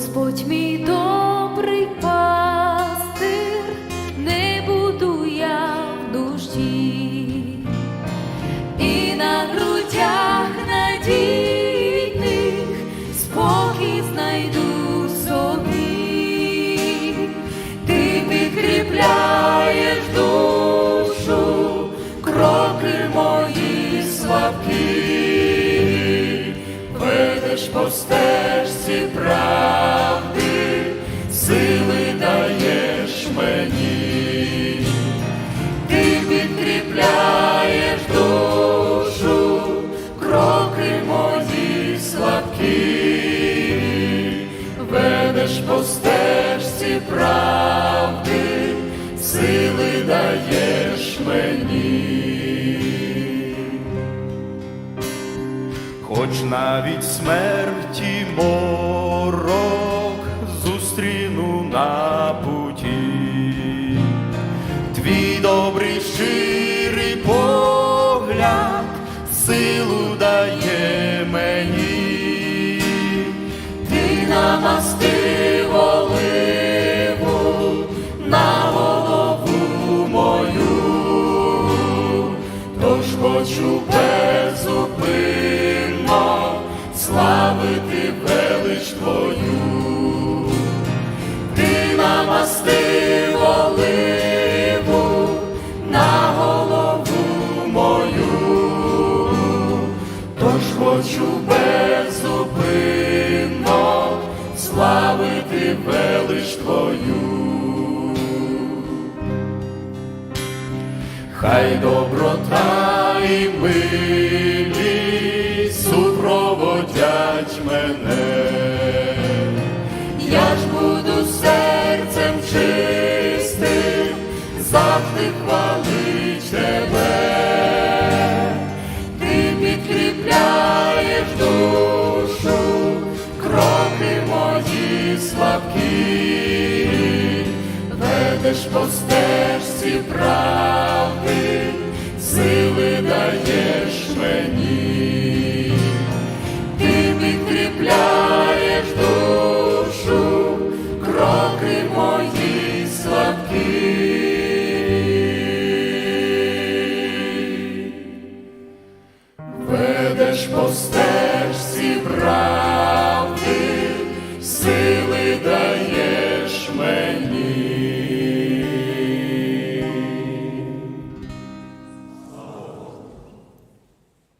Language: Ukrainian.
Господь мій добрий пастир, не буду я в нужді, і на грудях надійних спокій знайду собі, ти підкріпляєш душу, кроки мої слабкі. Ведеш по ведеш по стежці правди, сили даєш мені. Хоч навіть смерті тож хочу безупинно славити велич Твою. Ти намастив оливу на голову мою, тож хочу безупинно славити велич Твою. Хай доброта і милість супроводять мене. Я ж буду серцем чистим, завжди хвалить тебе, ти підкріпляєш душу, кроки мої слабкі, ведеш по руки мої слабкі, ведеш по стежці брат.